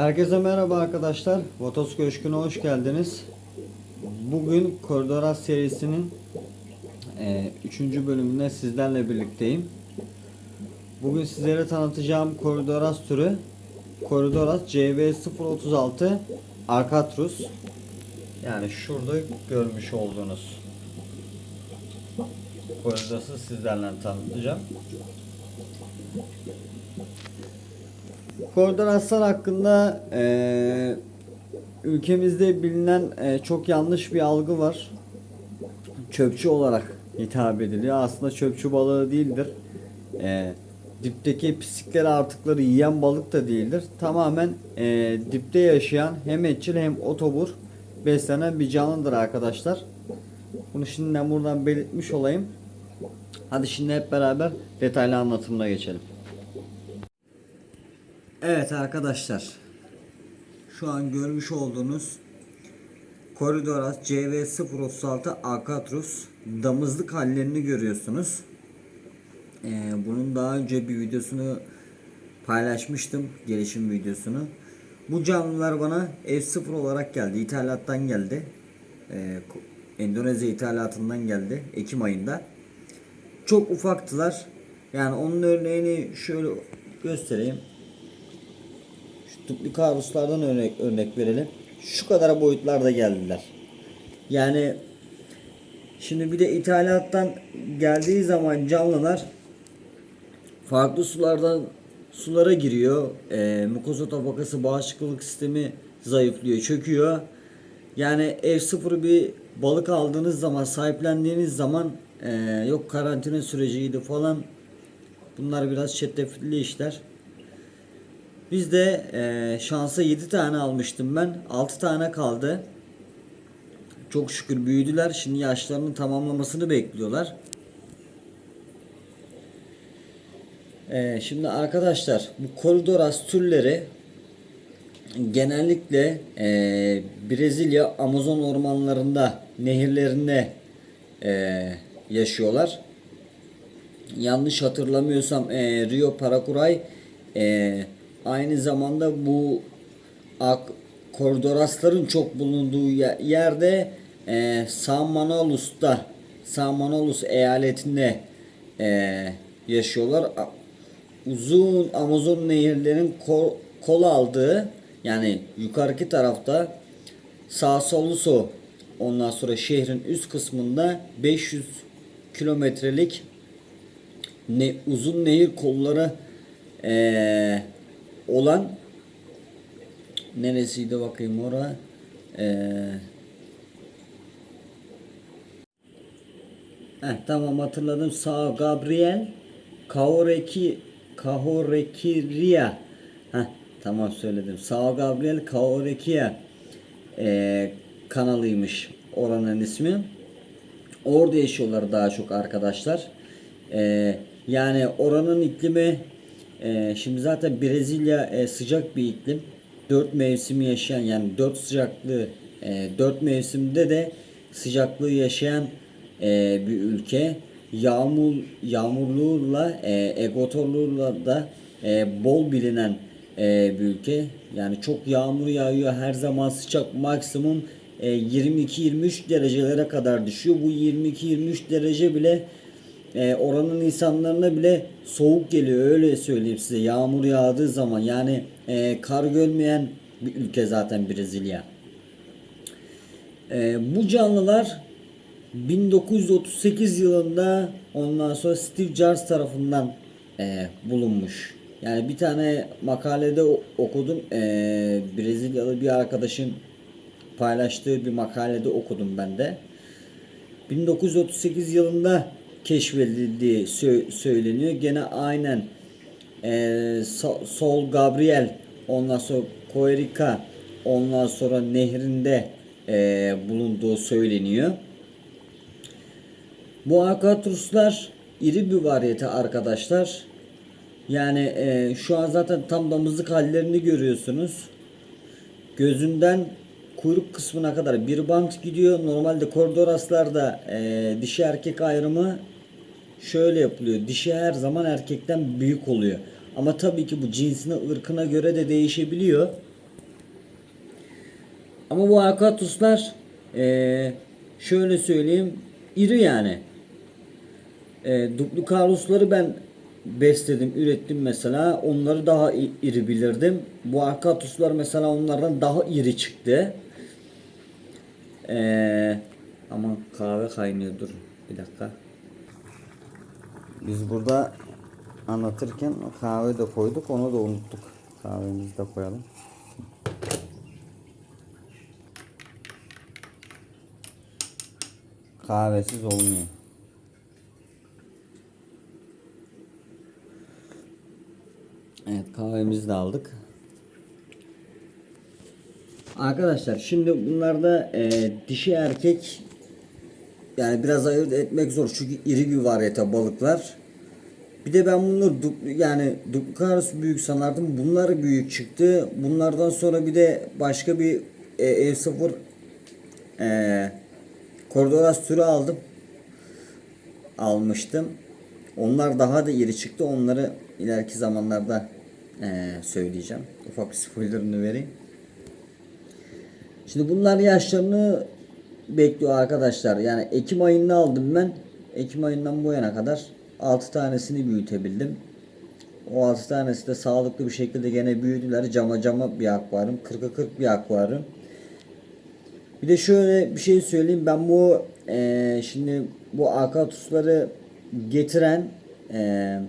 Herkese merhaba arkadaşlar. Votos Köşkü'ne hoş geldiniz. Bugün Koridoras serisinin 3. bölümünde sizlerle birlikteyim. Bugün sizlere tanıtacağım Koridoras türü Koridoras CV036 Arcatrus. Yani şurada görmüş olduğunuz Koridoras'ı sizlerle tanıtacağım. Koridor aslan hakkında eee, ülkemizde bilinen eee, çok yanlış bir algı var. Çöpçü olarak hitap ediliyor. Aslında çöpçü balığı değildir. Eee, dipteki pislikleri artıkları yiyen balık da değildir. Tamamen eee, dipte yaşayan hem etçil hem otobur beslenen bir canlıdır arkadaşlar. Bunu şimdiden buradan belirtmiş olayım. Hadi şimdi hep beraber detaylı anlatımına geçelim. Evet arkadaşlar. Şu an görmüş olduğunuz Koridoras CV036 Alcatrus damızlık hallerini görüyorsunuz. Ee, bunun daha önce bir videosunu paylaşmıştım. Gelişim videosunu. Bu canlılar bana F0 olarak geldi. İthalattan geldi. Ee, Endonezya ithalatından geldi. Ekim ayında. Çok ufaktılar. Yani onun örneğini şöyle göstereyim. Şu duplikaruslardan örnek, örnek verelim. Şu kadar boyutlarda geldiler. Yani şimdi bir de ithalattan geldiği zaman canlılar farklı sulardan sulara giriyor. E, mukosa tabakası bağışıklık sistemi zayıflıyor, çöküyor. Yani F0 bir balık aldığınız zaman, sahiplendiğiniz zaman e, yok karantina süreciydi falan. Bunlar biraz çetrefilli işler. Biz de e, şansa 7 tane almıştım ben. 6 tane kaldı. Çok şükür büyüdüler. Şimdi yaşlarının tamamlamasını bekliyorlar. E, şimdi arkadaşlar bu koridoras türleri genellikle e, Brezilya Amazon ormanlarında nehirlerinde e, yaşıyorlar. Yanlış hatırlamıyorsam e, Rio Paraguay e, aynı zamanda bu ak, koridorasların çok bulunduğu ye- yerde e, San Manolus'ta San Manolus eyaletinde e, yaşıyorlar. Uzun Amazon nehirlerin kol, kol aldığı yani yukarıki tarafta sağ solusu ondan sonra şehrin üst kısmında 500 kilometrelik ne uzun nehir kolları eee, olan neresiydi bakayım ora Eee Heh, tamam hatırladım. Sağ Gabriel Kaoreki Kahorekiria Heh, tamam söyledim. Sağ Gabriel Kaorekia eee kanalıymış oranın ismi. Orada yaşıyorlar daha çok arkadaşlar. Ee, yani oranın iklimi e, şimdi zaten Brezilya e, sıcak bir iklim. Dört mevsimi yaşayan yani dört sıcaklığı e, dört mevsimde de sıcaklığı yaşayan e, bir ülke. Yağmur yağmurluğuyla e, da e, bol bilinen bir ülke. Yani çok yağmur yağıyor. Her zaman sıcak maksimum e, 22-23 derecelere kadar düşüyor. Bu 22-23 derece bile e, oranın insanlarına bile soğuk geliyor öyle söyleyeyim size yağmur yağdığı zaman yani e, kar görmeyen bir ülke zaten Brezilya. E, bu canlılar 1938 yılında ondan sonra Steve Jobs tarafından e, bulunmuş. Yani bir tane makalede okudum. E, Brezilyalı bir arkadaşın paylaştığı bir makalede okudum ben de. 1938 yılında keşfedildiği sö- söyleniyor. Gene aynen e, Sol Gabriel ondan sonra Coerica ondan sonra nehrinde e, bulunduğu söyleniyor. Bu Alcatruslar iri bir variyete arkadaşlar. Yani e, şu an zaten tam damızlık hallerini görüyorsunuz. Gözünden kuyruk kısmına kadar bir bant gidiyor. Normalde koridoraslarda e, dişi erkek ayrımı şöyle yapılıyor. Dişi her zaman erkekten büyük oluyor. Ama tabii ki bu cinsine, ırkına göre de değişebiliyor. Ama bu Akatuslar eee, şöyle söyleyeyim iri yani. E, Duplicarus'ları ben besledim, ürettim mesela. Onları daha iri bilirdim. Bu Arcatus'lar mesela onlardan daha iri çıktı. E, ama kahve kaynıyor dur bir dakika. Biz burada anlatırken kahve de koyduk onu da unuttuk. Kahvemizi de koyalım. Kahvesiz olmuyor. Evet kahvemizi de aldık. Arkadaşlar şimdi bunlarda e, dişi erkek yani biraz ayırt etmek zor çünkü iri bir varyete balıklar. Bir de ben bunları dupl- yani Duplicarus büyük sanardım. Bunlar büyük çıktı. Bunlardan sonra bir de başka bir e, E0 e, Cordoras türü aldım. Almıştım. Onlar daha da iri çıktı. Onları ileriki zamanlarda e, söyleyeceğim. Ufak bir spoilerını vereyim. Şimdi bunlar yaşlarını bekliyor arkadaşlar. Yani Ekim ayında aldım ben. Ekim ayından bu yana kadar 6 tanesini büyütebildim. O 6 tanesi de sağlıklı bir şekilde gene büyüdüler. Cama cama bir akvaryum. 40'a 40 bir akvaryum. Bir de şöyle bir şey söyleyeyim. Ben bu eee, şimdi bu akatusları getiren eee,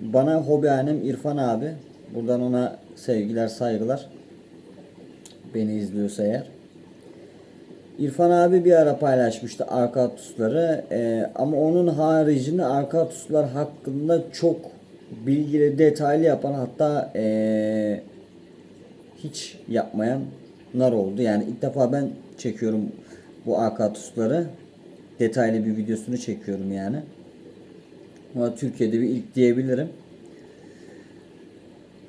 bana hobihanem İrfan abi. Buradan ona sevgiler saygılar. Beni izliyorsa eğer. İrfan abi bir ara paylaşmıştı Arkatusları Eee, ama onun haricinde Arkatuslar hakkında çok bilgili detaylı yapan hatta eee, hiç yapmayanlar oldu. Yani ilk defa ben çekiyorum bu Arkatusları detaylı bir videosunu çekiyorum yani. Ama Türkiye'de bir ilk diyebilirim.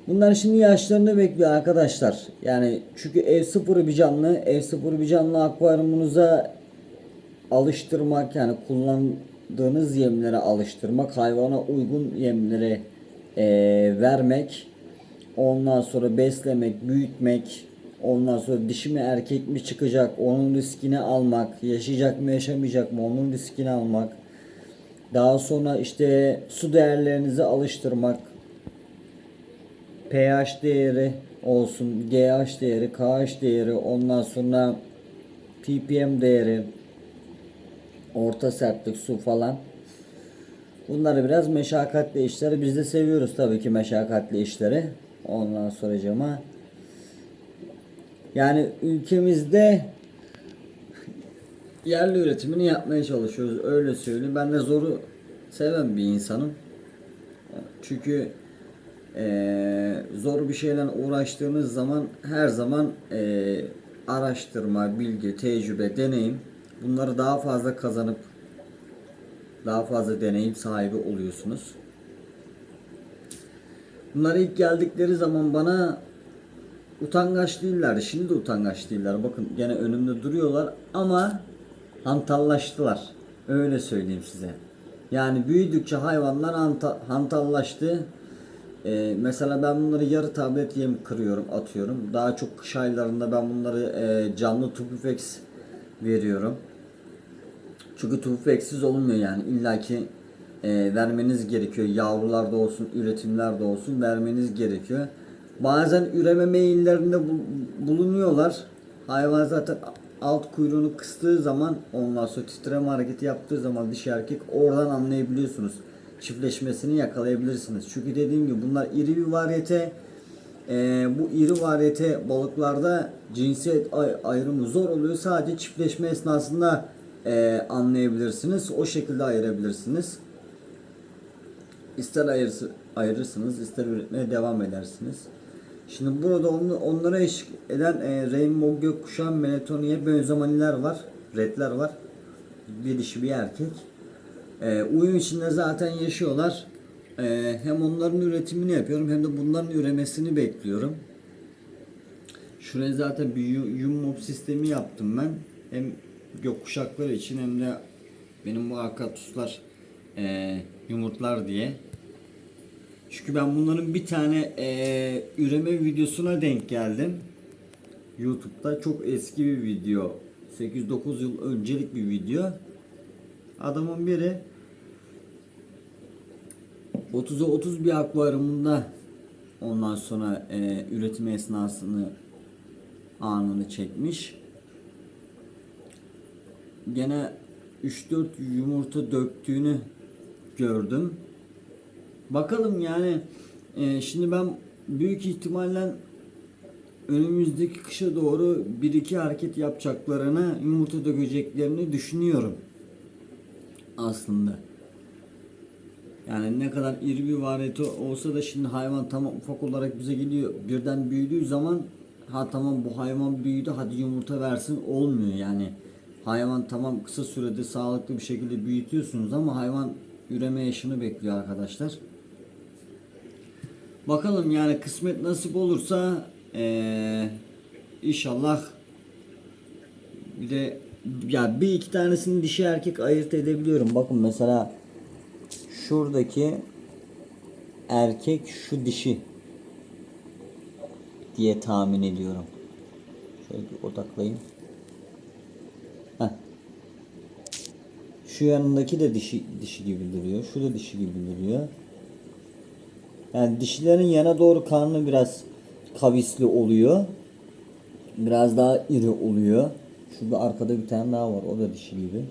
Bunlar şimdi yaşlarını bekliyor arkadaşlar. Yani çünkü ev sıfırı bir canlı, ev sıfırı bir canlı akvaryumunuza alıştırmak yani kullandığınız yemlere alıştırmak, hayvana uygun yemlere eee, vermek, ondan sonra beslemek, büyütmek, ondan sonra dişi mi erkek mi çıkacak, onun riskini almak, yaşayacak mı yaşamayacak mı onun riskini almak, daha sonra işte su değerlerinizi alıştırmak, pH değeri olsun, GH değeri, KH değeri, ondan sonra ppm değeri, orta sertlik su falan. Bunları biraz meşakkatli işleri biz de seviyoruz tabii ki meşakkatli işleri. Ondan sonra yani ülkemizde yerli üretimini yapmaya çalışıyoruz. Öyle söyleyeyim. Ben de zoru seven bir insanım. Çünkü eee, zor bir şeyle uğraştığınız zaman her zaman eee, araştırma, bilgi, tecrübe, deneyim bunları daha fazla kazanıp daha fazla deneyim sahibi oluyorsunuz. Bunlar ilk geldikleri zaman bana utangaç değillerdi. Şimdi de utangaç değiller. Bakın gene önümde duruyorlar ama hantallaştılar. Öyle söyleyeyim size. Yani büyüdükçe hayvanlar hanta- hantallaştı. Ee, mesela ben bunları yarı tablet yem kırıyorum, atıyorum. Daha çok kış aylarında ben bunları e, canlı tupifex veriyorum. Çünkü tufeksiz olmuyor yani. İlla ki e, vermeniz gerekiyor. Yavrularda olsun, üretimlerde olsun vermeniz gerekiyor. Bazen üreme meyillerinde bu- bulunuyorlar. Hayvan zaten alt kuyruğunu kıstığı zaman ondan sonra titreme hareketi yaptığı zaman dişi erkek oradan anlayabiliyorsunuz. Çiftleşmesini yakalayabilirsiniz. Çünkü dediğim gibi bunlar iri bir varyete. Ee, bu iri varyete balıklarda cinsiyet ay- ayrımı zor oluyor. Sadece çiftleşme esnasında e, anlayabilirsiniz. O şekilde ayırabilirsiniz. İster ayırsı, ayırırsınız, ister üretmeye devam edersiniz. Şimdi burada onu, onlara eşlik eden e, Rainbow Gökkuşağı Melatoniye benzomaniler var. Redler var. Bir dişi bir erkek. E, uyum içinde zaten yaşıyorlar. E, hem onların üretimini yapıyorum hem de bunların üremesini bekliyorum. Şuraya zaten bir yu- yum mob sistemi yaptım ben. Hem gökkuşakları için hem de benim bu akatuslar e, yumurtlar diye. Çünkü ben bunların bir tane e, üreme videosuna denk geldim. YouTube'da çok eski bir video. 8-9 yıl öncelik bir video. Adamın biri 30'a 30 bir akvaryumunda ondan sonra e, üretim esnasını anını çekmiş. Gene 3-4 yumurta döktüğünü gördüm. Bakalım yani e, şimdi ben büyük ihtimalle önümüzdeki kışa doğru bir iki hareket yapacaklarını yumurta dökeceklerini düşünüyorum. Aslında. Yani ne kadar iri bir variyete olsa da şimdi hayvan tamam ufak olarak bize geliyor. Birden büyüdüğü zaman ha tamam bu hayvan büyüdü hadi yumurta versin olmuyor yani. Hayvan tamam kısa sürede sağlıklı bir şekilde büyütüyorsunuz ama hayvan üreme yaşını bekliyor arkadaşlar. Bakalım yani kısmet nasip olursa eee inşallah bir de ya bir iki tanesini dişi erkek ayırt edebiliyorum. Bakın mesela şuradaki erkek şu dişi diye tahmin ediyorum. Şöyle bir odaklayayım. Heh. Şu yanındaki de dişi dişi gibi duruyor. Şu da dişi gibi duruyor. Yani dişilerin yana doğru karnı biraz kavisli oluyor. Biraz daha iri oluyor. Şurada arkada bir tane daha var. O da dişi gibi.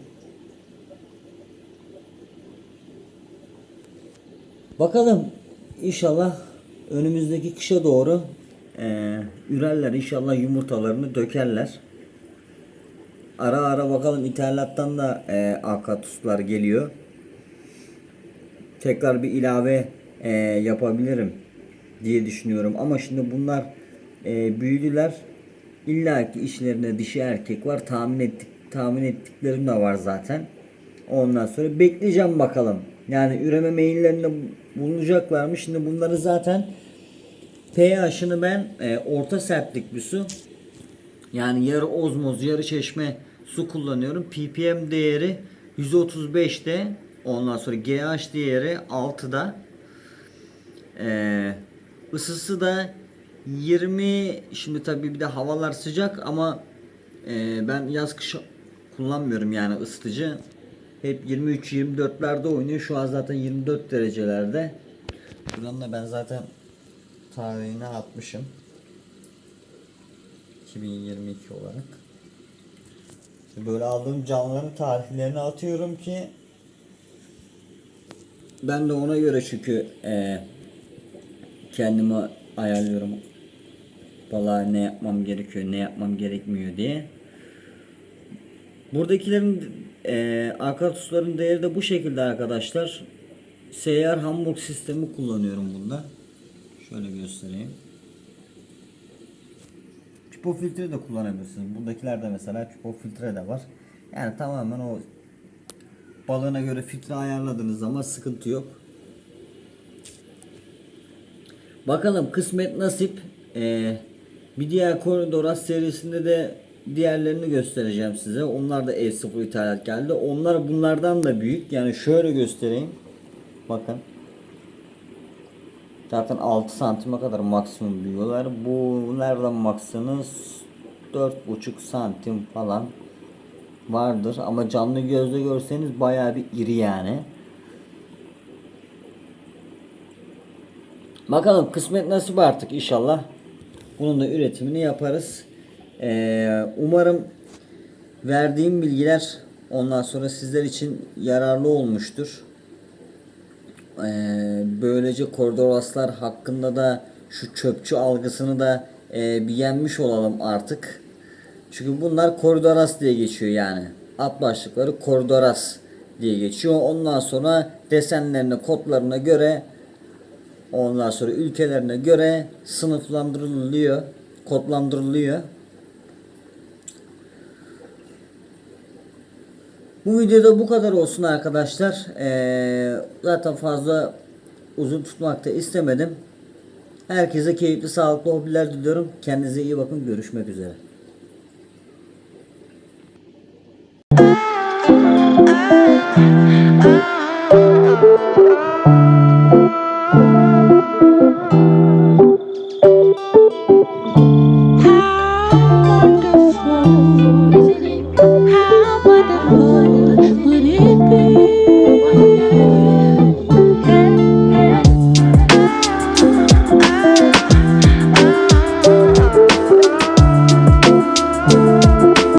Bakalım inşallah önümüzdeki kışa doğru eee ürerler inşallah yumurtalarını dökerler. Ara ara bakalım ithalattan da eee akatuslar geliyor. Tekrar bir ilave eee, yapabilirim diye düşünüyorum. Ama şimdi bunlar eee, büyüdüler. İlla ki işlerinde dişi erkek var. Tahmin ettik tahmin ettiklerim de var zaten. Ondan sonra bekleyeceğim bakalım. Yani üreme meyillerinde bulunacaklar mı? Şimdi bunları zaten pH'ını ben e, orta sertlik bir su yani yarı ozmoz yarı çeşme su kullanıyorum. ppm değeri 135'te ondan sonra GH değeri 6'da ee, ısısı da 20 şimdi tabii bir de havalar sıcak ama e, ben yaz kış kullanmıyorum yani ısıtıcı. Hep 23-24'lerde oynuyor. Şu an zaten 24 derecelerde. Buradan da ben zaten tarihini atmışım. 2022 olarak. Böyle aldığım canlıların tarihlerini atıyorum ki ben de ona göre çünkü e, kendimi ayarlıyorum. Balığa ne yapmam gerekiyor, ne yapmam gerekmiyor diye. Buradakilerin e, akatusların değeri de bu şekilde arkadaşlar. Seyyar Hamburg sistemi kullanıyorum bunda. Şöyle göstereyim. Çupo filtre de kullanabilirsiniz. Buradakilerde mesela çupo filtre de var. Yani tamamen o balığına göre filtre ayarladığınız zaman sıkıntı yok. Bakalım kısmet nasip. Ee, bir diğer Koridoras serisinde de diğerlerini göstereceğim size. Onlar da E0 ithalat geldi. Onlar bunlardan da büyük. Yani şöyle göstereyim. Bakın. Zaten 6 santime kadar maksimum büyüyorlar. Bu nereden baksanız 4,5 santim falan vardır. Ama canlı gözle görseniz bayağı bir iri yani. Bakalım kısmet nasip artık inşallah. Bunun da üretimini yaparız. Ee, umarım verdiğim bilgiler ondan sonra sizler için yararlı olmuştur. Ee, böylece koridoraslar hakkında da şu çöpçü algısını da e, bir yenmiş olalım artık. Çünkü bunlar koridoras diye geçiyor yani. Alt başlıkları koridoras diye geçiyor. Ondan sonra desenlerine, kodlarına göre ondan sonra ülkelerine göre sınıflandırılıyor, kodlandırılıyor. Bu videoda bu kadar olsun arkadaşlar. Ee, zaten fazla uzun tutmak da istemedim. Herkese keyifli sağlıklı hobiler diliyorum. Kendinize iyi bakın. Görüşmek üzere.